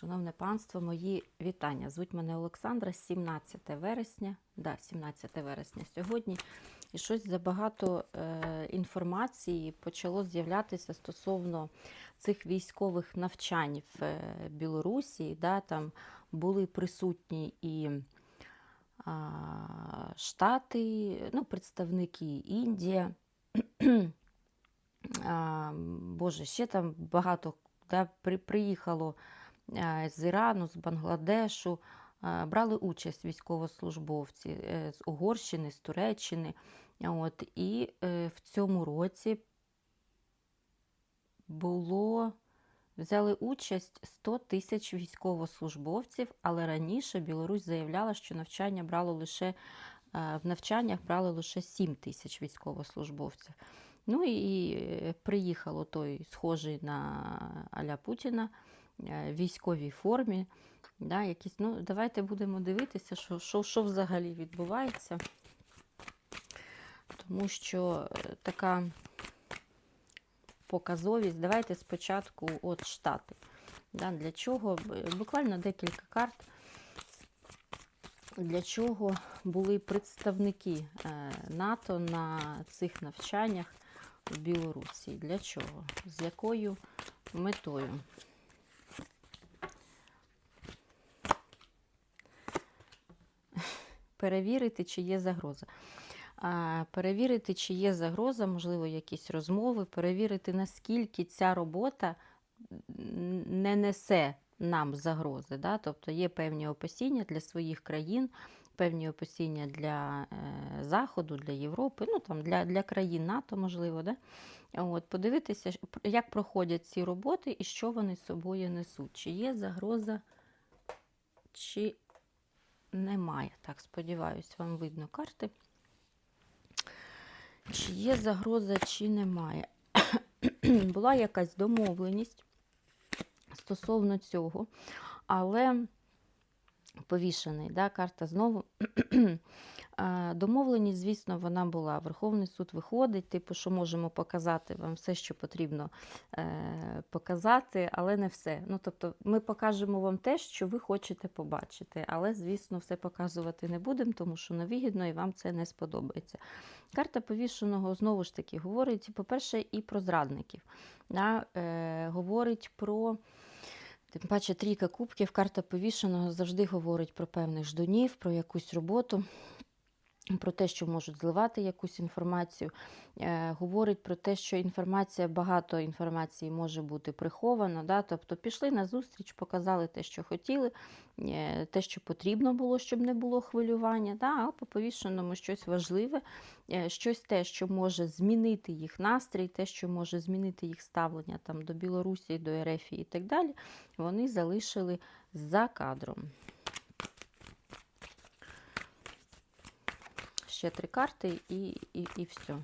Шановне панство, мої вітання. Звуть мене Олександра, 17 вересня. Да, 17 вересня сьогодні. І щось забагато е, інформації почало з'являтися стосовно цих військових навчань в е, Білорусі. Да, там були присутні і а, Штати, ну, представники Індія. Боже, ще там багато да, при, приїхало е, з Ірану, з Бангладешу, е, брали участь військовослужбовці е, з Угорщини, з Туреччини. От, і е, в цьому році було, взяли участь 100 тисяч військовослужбовців, але раніше Білорусь заявляла, що навчання брало лише, е, в навчаннях брали лише 7 тисяч військовослужбовців. Ну і е, приїхало той схожий на Аля Путіна е, військовій формі. Да, якісь, ну, давайте будемо дивитися, що, що, що взагалі відбувається. Тому що е, така показовість. Давайте спочатку от Штати. Да, для чого? Буквально декілька карт. Для чого були представники е, НАТО на цих навчаннях в Білорусі? Для чого? З якою метою? Перевірити, чи є загроза. Перевірити, чи є загроза, можливо, якісь розмови, перевірити, наскільки ця робота не несе нам загрози. Да? Тобто є певні опасіння для своїх країн, певні опасіння для е, Заходу, для Європи, ну там для, для країн НАТО, можливо. Да? От, подивитися, як проходять ці роботи і що вони з собою несуть. Чи є загроза, чи немає. Так, сподіваюсь, вам видно карти. Чи є загроза, чи немає. Була якась домовленість стосовно цього, але повішений, да, карта знову. А, Домовленість, звісно, вона була. Верховний суд виходить, типу, що можемо показати вам все, що потрібно е, показати, але не все. Ну, тобто, ми покажемо вам те, що ви хочете побачити, але, звісно, все показувати не будемо, тому що невигідно і вам це не сподобається. Карта повішеного знову ж таки говорить, по-перше, і про зрадників. Да? Е, говорить про. Тим паче трійка кубків, карта повішеного завжди говорить про певних ждунів, про якусь роботу, про те, що можуть зливати якусь інформацію. Е, говорить про те, що інформація, багато інформації може бути приховано. Да? Тобто пішли на зустріч, показали те, що хотіли, е, те, що потрібно було, щоб не було хвилювання. Да? А по повішеному щось важливе, е, щось те, що може змінити їх настрій, те, що може змінити їх ставлення там, до Білорусі, до РФ і так далі, вони залишили за кадром. Ще три карти і, і, і все.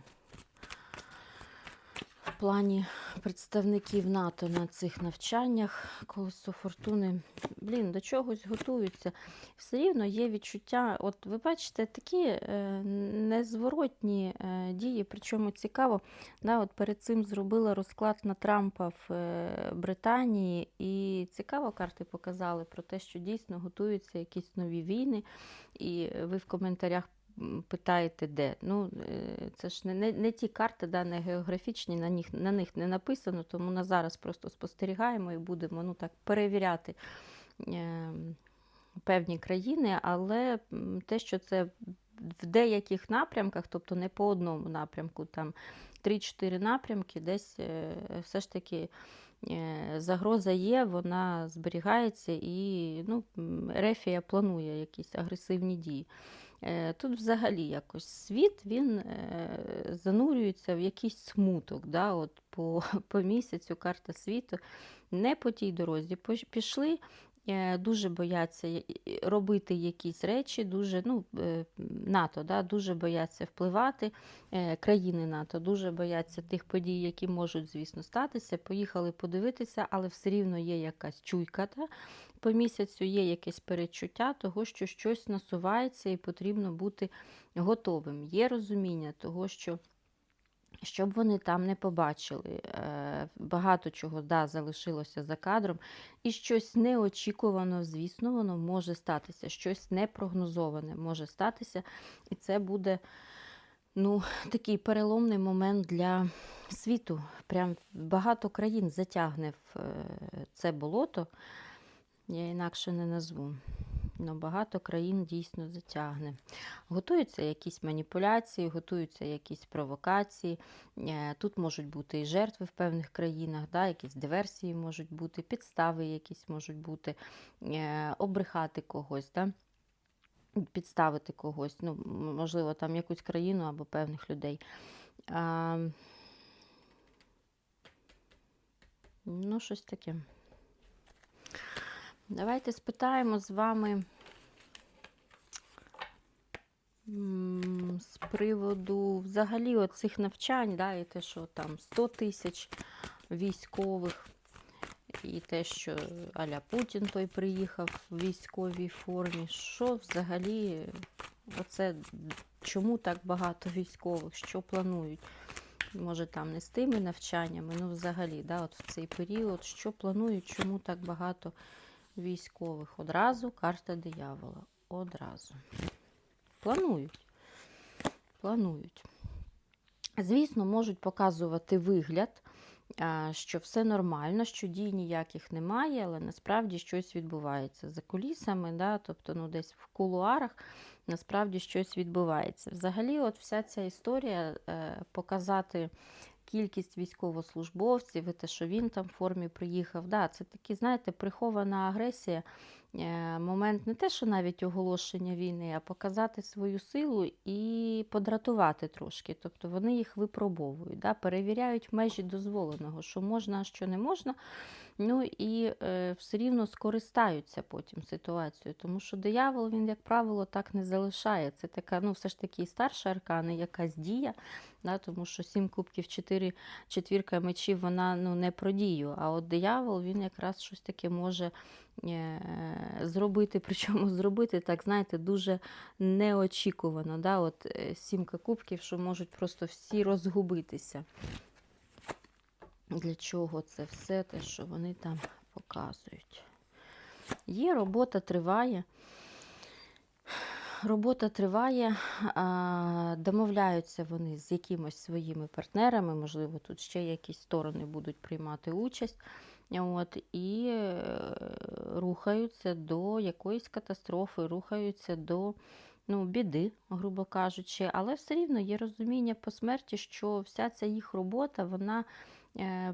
В плані представників НАТО на цих навчаннях колесо фортуни, блін, до чогось готуються. Все рівно є відчуття, от ви бачите, такі е, незворотні е, дії, причому цікаво, да, от перед цим зробила розклад на Трампа в е, Британії, і цікаво карти показали про те, що дійсно готуються якісь нові війни, і ви в коментарях питаєте, де. Ну, е, це ж не, не, не ті карти, да, не географічні, на них, на них не написано, тому на зараз просто спостерігаємо і будемо ну, так, перевіряти е, певні країни, але те, що це в деяких напрямках, тобто не по одному напрямку, там 3-4 напрямки, десь е, все ж таки е, загроза є, вона зберігається і ну, Рефія планує якісь агресивні дії. Е, Тут взагалі якось світ він е, занурюється в якийсь смуток. Да? От по, по місяцю карта світу не по тій дорозі. Пішли, дуже бояться робити якісь речі, дуже, ну, е, НАТО да? дуже бояться впливати, е, країни НАТО дуже бояться тих подій, які можуть, звісно, статися. Поїхали подивитися, але все рівно є якась чуйка. Та? По місяцю є якесь перечуття того, що щось насувається і потрібно бути готовим. Є розуміння того, що щоб вони там не побачили. Е, Багато чого да, залишилося за кадром. І щось неочікувано, звісно, воно може статися, щось непрогнозоване може статися. І це буде ну, такий переломний момент для світу. Прям багато країн затягне в е, це болото. Я інакше не назву. Ну, багато країн дійсно затягне. Готуються якісь маніпуляції, готуються якісь провокації. Е, Тут можуть бути і жертви в певних країнах, да, якісь диверсії можуть бути, підстави якісь можуть бути, е, обрехати когось. Да? Підставити когось, ну, можливо, там якусь країну або певних людей. А, ну, щось таке. Давайте спитаємо з вами з приводу взагалі оцих навчань, да, і те, що там 100 тисяч військових, і те, що Аля Путін той приїхав в військовій формі. Що взагалі, оце, чому так багато військових, що планують? Може, там не з тими навчаннями, ну взагалі, да, от в цей період, що планують, чому так багато. Одразу карта диявола. Одразу. Планують. Планують. Звісно, можуть показувати вигляд, що все нормально, що дій ніяких немає, але насправді щось відбувається за кулісами, да, тобто ну, десь в кулуарах насправді щось відбувається. Взагалі, от вся ця історія е, показати кількість військовослужбовців, і те, що він там в формі приїхав. Да, це такі, знаєте, прихована агресія. Е, Момент не те, що навіть оголошення війни, а показати свою силу і подратувати трошки. Тобто вони їх випробовують, да, перевіряють межі дозволеного, що можна, а що не можна. Ну і е, все рівно скористаються потім ситуацією, тому що диявол, він, як правило, так не залишає. Це така, ну, все ж таки, і старша аркана, якась дія, да, тому що сім кубків, чотири, четвірка мечів, вона ну, не про дію. А от диявол, він якраз щось таке може е, зробити, причому зробити, так, знаєте, дуже неочікувано. Да? От е, сімка кубків, що можуть просто всі розгубитися. Для чого це все те, що вони там показують? Є робота триває. Робота триває, домовляються вони з якимось своїми партнерами, можливо, тут ще якісь сторони будуть приймати участь. От, і е, рухаються до якоїсь катастрофи, рухаються до ну, біди, грубо кажучи, але все рівно є розуміння по смерті, що вся ця їх робота, вона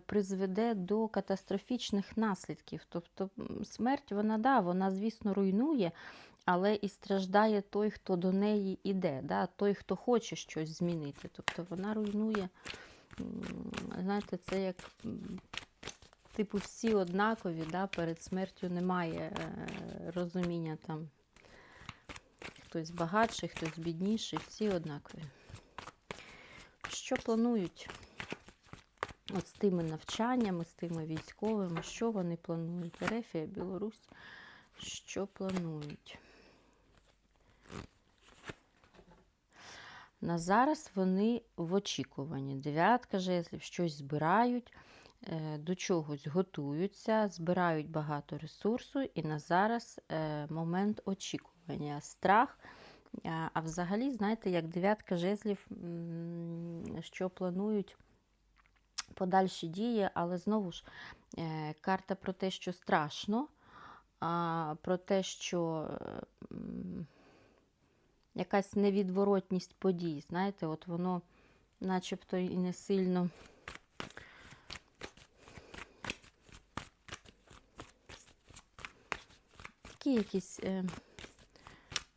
призведе до катастрофічних наслідків. Тобто смерть, вона, да, вона, звісно, руйнує, але і страждає той, хто до неї йде, да, той, хто хоче щось змінити. Тобто вона руйнує, знаєте, це як. Типу, всі однакові, да, перед смертю немає е, розуміння там. Хтось багатший, хтось бідніший, всі однакові. Що планують от з тими навчаннями, з тими військовими, що вони планують? Ерефія, Білорусь, що планують? На зараз вони в очікуванні. Дев'ятка жезлів, щось збирають, е, до чогось готуються, збирають багато ресурсу, і на зараз е, момент очікування. Страх. А а взагалі, знаєте, як дев'ятка жезлів, що планують подальші дії, але знову ж е, карта про те, що страшно, про те, що якась невідворотність подій, знаєте, от воно начебто і не сильно. Такі якісь е,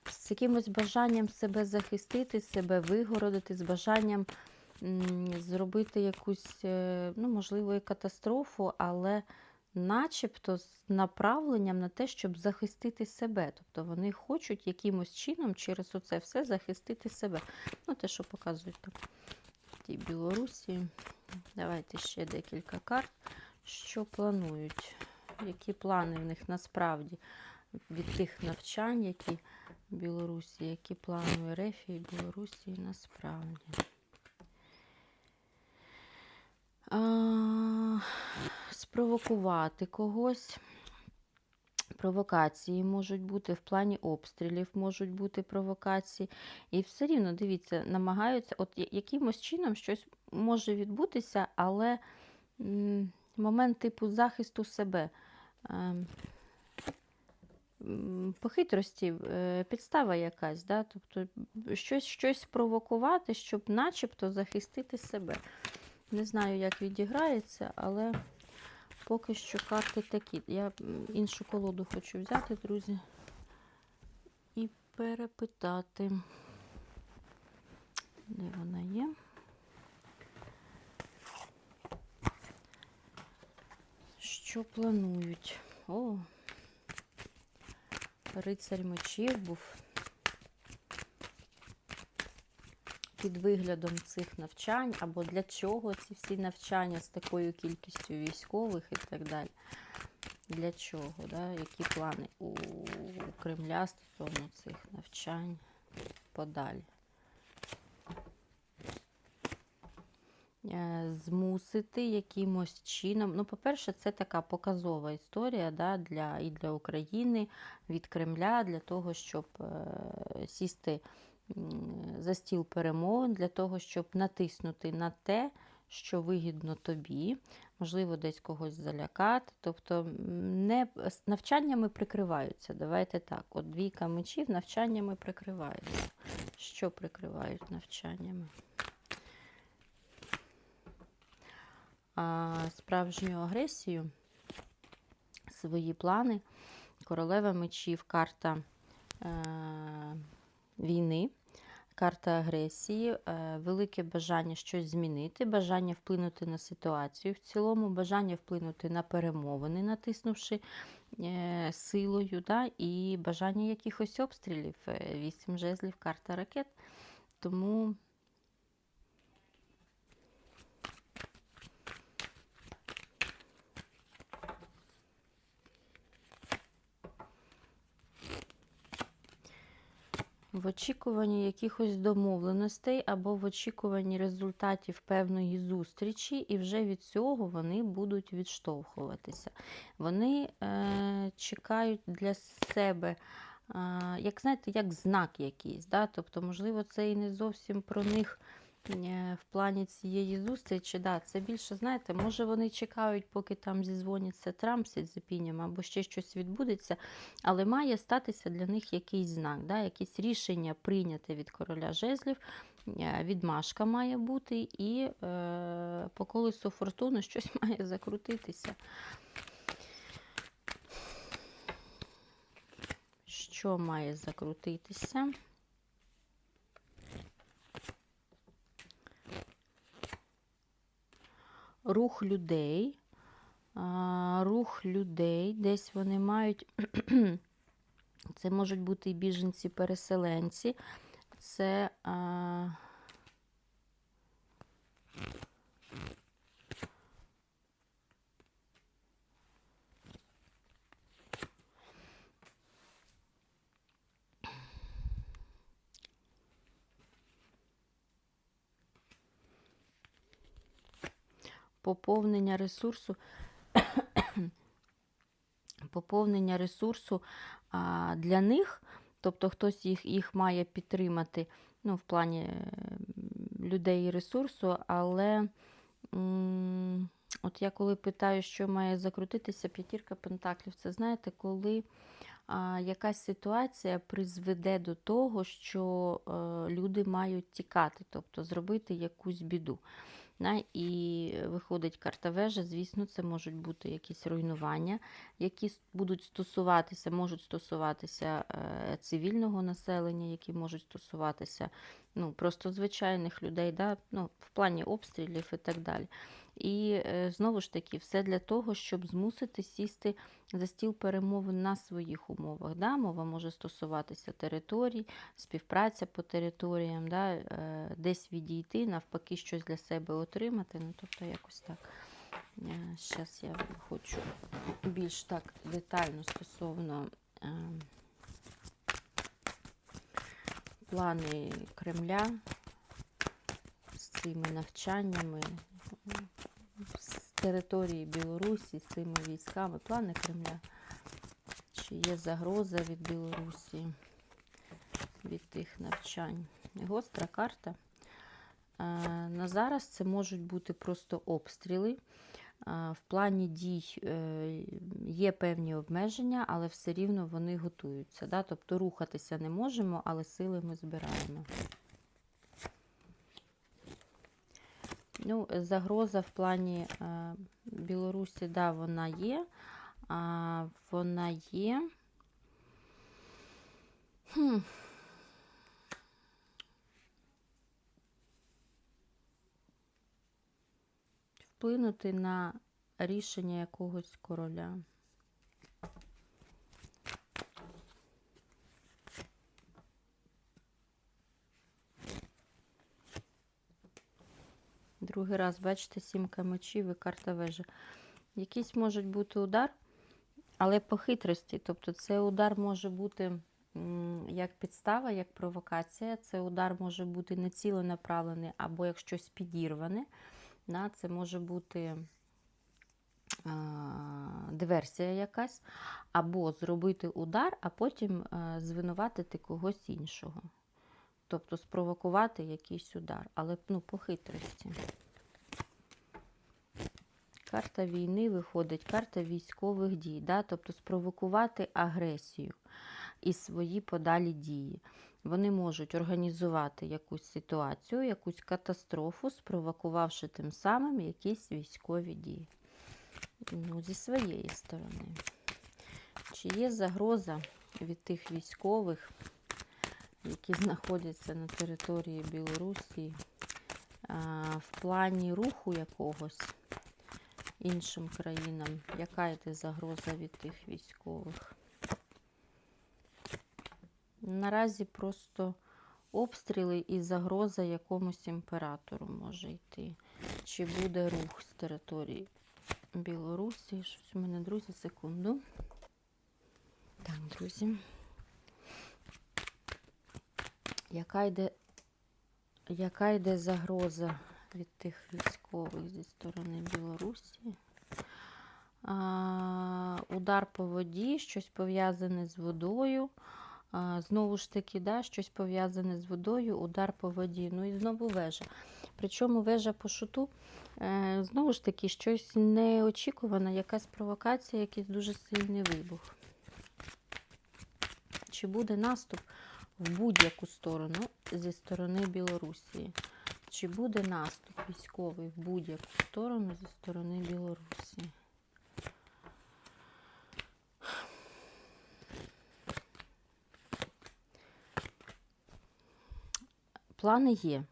з якимось бажанням себе захистити, себе вигородити, з бажанням зробити якусь, е, ну, можливо, і катастрофу, але начебто з направленням на те, щоб захистити себе. Тобто вони хочуть якимось чином через оце все захистити себе. Ну, те, що показують там в Білорусі. Давайте ще декілька карт. Що планують? Які плани в них насправді від тих навчань, які в Білорусі, які плани в Ерефії, Білорусі насправді. Спровокувати когось. Провокації можуть бути в плані обстрілів, можуть бути провокації. І все рівно, дивіться, намагаються, от якимось чином щось може відбутися, але момент типу захисту себе. По хитрості, е, підстава якась, да? тобто щось, щось спровокувати, щоб начебто захистити себе. Не знаю, як відіграється, але поки що карти такі. Я іншу колоду хочу взяти, друзі, і перепитати, де вона є. Що планують? О, рицарь мечів був. Під виглядом цих навчань, або для чого ці всі навчання з такою кількістю військових і так далі. Для чого? Да? Які плани у, Кремля стосовно цих навчань подалі? Е, Змусити якимось чином. Ну, по-перше, це така показова історія да, для, і для України від Кремля, для того, щоб е, сісти за стіл перемовин, для того, щоб натиснути на те, що вигідно тобі, можливо, десь когось залякати. Тобто не навчаннями прикриваються. Давайте так. От двійка мечів навчаннями прикриваються. Що прикривають навчаннями? А, справжню агресію, свої плани. Королева мечів, карта е, війни, карта агресії, е, велике бажання щось змінити, бажання вплинути на ситуацію в цілому, бажання вплинути на перемовини, натиснувши е, силою, да, і бажання якихось обстрілів. Е, Вісім жезлів, карта ракет. Тому в очікуванні якихось домовленостей або в очікуванні результатів певної зустрічі, і вже від цього вони будуть відштовхуватися. Вони е, чекають для себе, е, як знаєте, як знак якийсь. Да? Тобто, можливо, це і не зовсім про них. Е, В плані цієї зустрічі, да, це більше, знаєте, може вони чекають, поки там зізвоняться Трамп з Цзепінем, або ще щось відбудеться, але має статися для них якийсь знак, да, якесь рішення прийняте від короля жезлів, е, відмашка має бути, і е, по колесу фортуни щось має закрутитися. Що має закрутитися? Рух людей. Рух людей, десь вони мають Це можуть бути і біженці-переселенці. Це поповнення ресурсу. Поповнення ресурсу а, для них, тобто хтось їх, їх має підтримати ну, в плані е, людей і ресурсу, але м, от я коли питаю, що має закрутитися, п'ятірка пентаклів, це знаєте, коли а, якась ситуація призведе до того, що е, люди мають тікати, тобто зробити якусь біду. І виходить карта вежа, звісно, це можуть бути якісь руйнування, які будуть стосуватися, можуть стосуватися е, цивільного населення, які можуть стосуватися ну, просто звичайних людей, да, ну, в плані обстрілів і так далі. І е, знову ж таки, все для того, щоб змусити сісти за стіл перемовин на своїх умовах. Да? Мова може стосуватися територій, співпраця по територіям, да? е, десь відійти, навпаки, щось для себе отримати. Ну, тобто якось так. Зараз я хочу більш так детально стосовно е, плани Кремля з цими навчаннями. Території Білорусі з цими військами, плани Кремля. Чи є загроза від Білорусі від тих навчань? Гостра карта. Е, На зараз це можуть бути просто обстріли. В плані дій е, є певні обмеження, але все рівно вони готуються. Тобто рухатися не можемо, але сили ми збираємо. Ну, загроза в плані е, Білорусі, да, вона є. А, вона є. Хм. Вплинути на рішення якогось короля. Другий раз, бачите, сімка мечів і карта вежі. Якийсь може бути удар, але по хитрості. Тобто, це удар може бути як підстава, як провокація. Це удар може бути не ціленаправлений, або як щось підірване. Це може бути диверсія якась, або зробити удар, а потім а, звинуватити когось іншого. Тобто спровокувати якийсь удар, але ну, по хитрості. Карта війни виходить, карта військових дій, да? тобто спровокувати агресію і свої подалі дії. Вони можуть організувати якусь ситуацію, якусь катастрофу, спровокувавши тим самим якісь військові дії. Ну, Зі своєї сторони. Чи є загроза від тих військових, які знаходяться на території Білорусі, в плані руху якогось іншим країнам? Яка йде загроза від тих військових? Наразі просто обстріли і загроза якомусь імператору може йти. Чи буде рух з території Білорусі? Щось у мене, друзі, секунду. Так, друзі. Яка йде, яка йде загроза від тих військових зі сторони Білорусі? А, удар по воді, щось пов'язане з водою. А, знову ж таки, да, щось пов'язане з водою, удар по воді. Ну і знову вежа. Причому вежа по шуту, е, знову ж таки, щось неочікуване, якась провокація, якийсь дуже сильний вибух. Чи буде наступ в будь-яку сторону зі сторони Білорусі? Чи буде наступ військовий в будь-яку сторону зі сторони Білорусі? Плани є,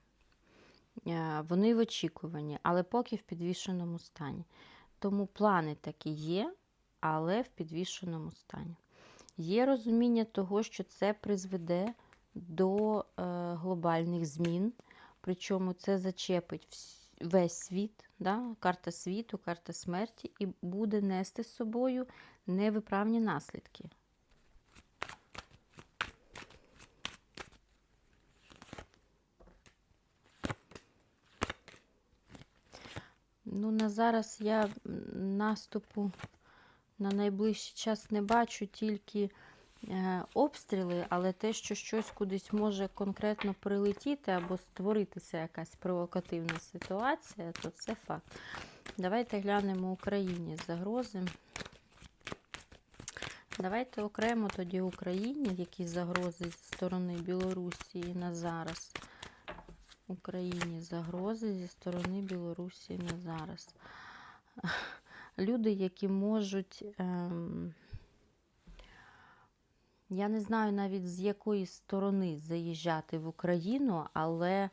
Е, вони в очікуванні, але поки в підвішеному стані. Тому плани такі є, але в підвішеному стані. Є розуміння того, що це призведе до е, глобальних змін, причому це зачепить весь світ, да? карта світу, карта смерті, і буде нести з собою невиправні наслідки. Ну, на зараз я наступу на найближчий час не бачу, тільки е, обстріли, але те, що щось кудись може конкретно прилетіти або створитися якась провокативна ситуація, то це факт. Давайте глянемо Україні загрози. Давайте окремо тоді Україні, які загрози зі сторони Білорусі на зараз. Україні загрози зі сторони Білорусі на зараз. Люди, які можуть, ем, я не знаю навіть з якої сторони заїжджати в Україну, але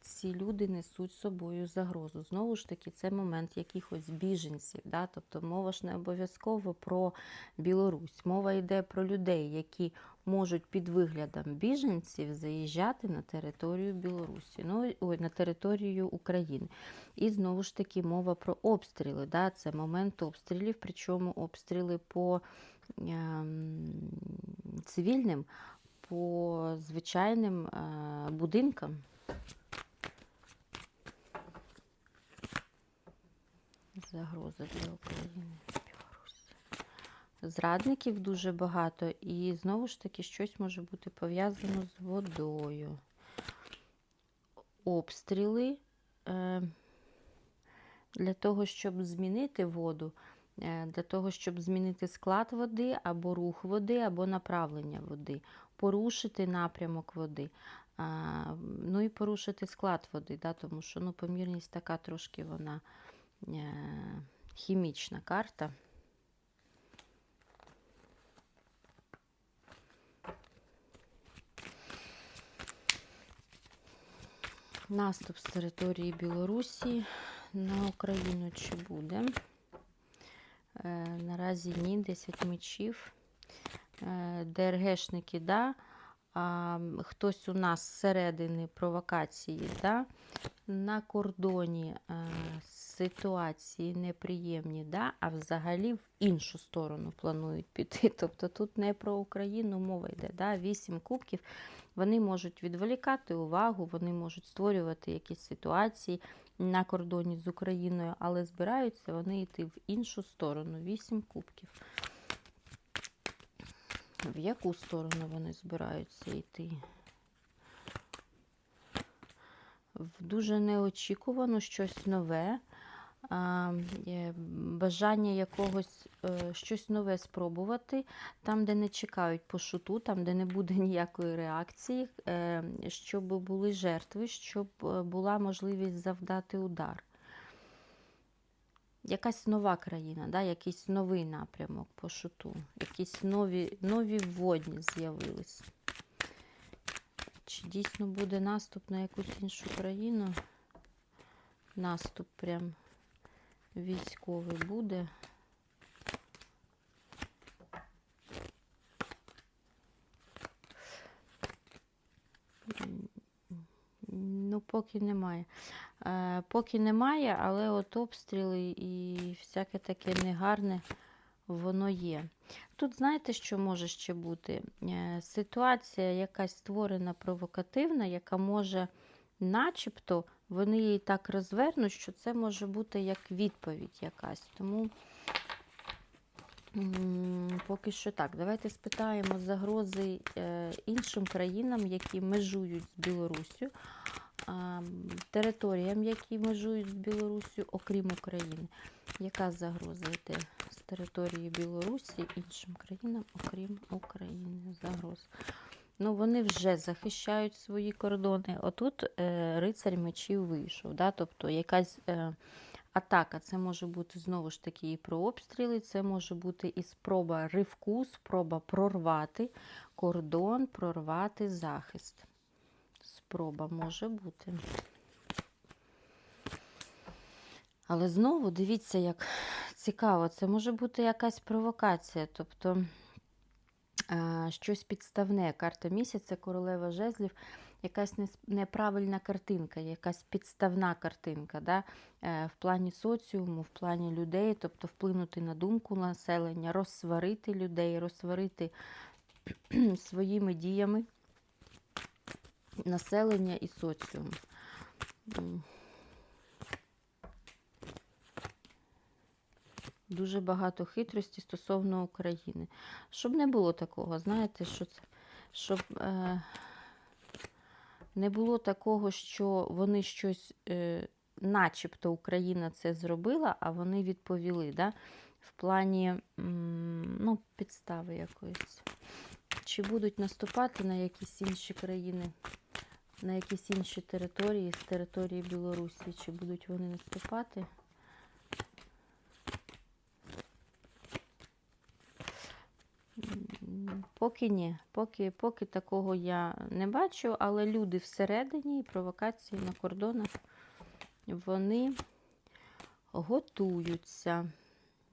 ці люди несуть собою загрозу. Знову ж таки, це момент якихось біженців. Да? Тобто мова ж не обов'язково про Білорусь. Мова йде про людей, які можуть під виглядом біженців заїжджати на територію Білорусі, ну ой, на територію України. І знову ж таки мова про обстріли. Да? Це момент обстрілів, причому обстріли по ем, цивільним, по звичайним е, будинкам. Загроза для України. Зрадників дуже багато, і знову ж таки щось може бути пов'язано з водою. Обстріли. Е, для того, щоб змінити воду, е, для того, щоб змінити склад води, або рух води, або направлення води, порушити напрямок води. Ну і порушити склад води, да, тому що ну, помірність така трошки вона е, хімічна карта. Наступ з території Білорусі на Україну чи буде? Е, наразі ні, 10 мечів. Е, ДРГшники, да. А, хтось у нас зсередини провокації, да. на кордоні е, ситуації неприємні, да, а взагалі в іншу сторону планують піти. Тобто тут не про Україну мова йде. Да. 8 кубків. Вони можуть відволікати увагу, вони можуть створювати якісь ситуації на кордоні з Україною, але збираються вони йти в іншу сторону. Вісім кубків. В яку сторону вони збираються йти? В дуже неочікувано щось нове. Бажання якогось е, щось нове спробувати, там, де не чекають по шуту, там, де не буде ніякої реакції, е, щоб були жертви, щоб е, була можливість завдати удар. Якась нова країна, да? якийсь новий напрямок по шуту, якісь нові, нові водні з'явились. Чи дійсно буде наступ на якусь іншу країну? Наступ прям військовий буде. Ну, поки немає. Е, поки немає, але от обстріли і всяке таке негарне воно є. Тут знаєте, що може ще бути? Е, ситуація якась створена провокативна, яка може, начебто, вони її так розвернуть, що це може бути як відповідь якась. Тому поки що так. Давайте спитаємо загрози е, іншим країнам, які межують з Білоруссю, територіям, які межують з Білоруссю, окрім України. Яка загроза йде з території Білорусі іншим країнам, окрім України? Загроз. Ну, вони вже захищають свої кордони. Отут е, рицарь мечів вийшов. Да? Тобто якась е, атака, це може бути знову ж таки і про обстріли, це може бути і спроба ривку, спроба прорвати кордон, прорвати захист. Спроба може бути. Але знову дивіться, як цікаво, це може бути якась провокація. Тобто щось підставне. Карта місяця, королева жезлів, якась неправильна картинка, якась підставна картинка да? е, в плані соціуму, в плані людей, тобто вплинути на думку населення, розсварити людей, розсварити своїми діями населення і соціум. Дуже багато хитрості стосовно України. Щоб не було такого, знаєте, що це, щоб е, не було такого, що вони щось, е, начебто Україна це зробила, а вони відповіли, да? в плані ну, підстави якоїсь. Чи будуть наступати на якісь інші країни, на якісь інші території з території Білорусі, чи будуть вони наступати? Поки ні, поки, поки такого я не бачу, але люди всередині і провокації на кордонах вони готуються.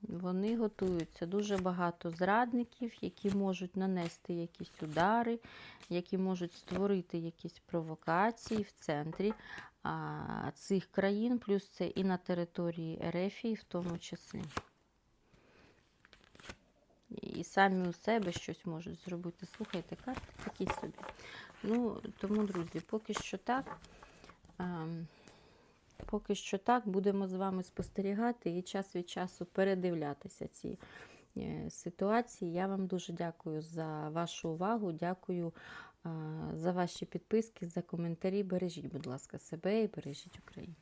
Вони готуються. Дуже багато зрадників, які можуть нанести якісь удари, які можуть створити якісь провокації в центрі а, цих країн, плюс це і на території Ерефії в тому числі. І самі у себе щось можуть зробити. Слухайте, карти такі собі. Ну, тому, друзі, поки що так. Ем, Поки що так, будемо з вами спостерігати і час від часу передивлятися ці е, ситуації. Я вам дуже дякую за вашу увагу. Дякую а, за ваші підписки, за коментарі. Бережіть, будь ласка, себе і бережіть Україну.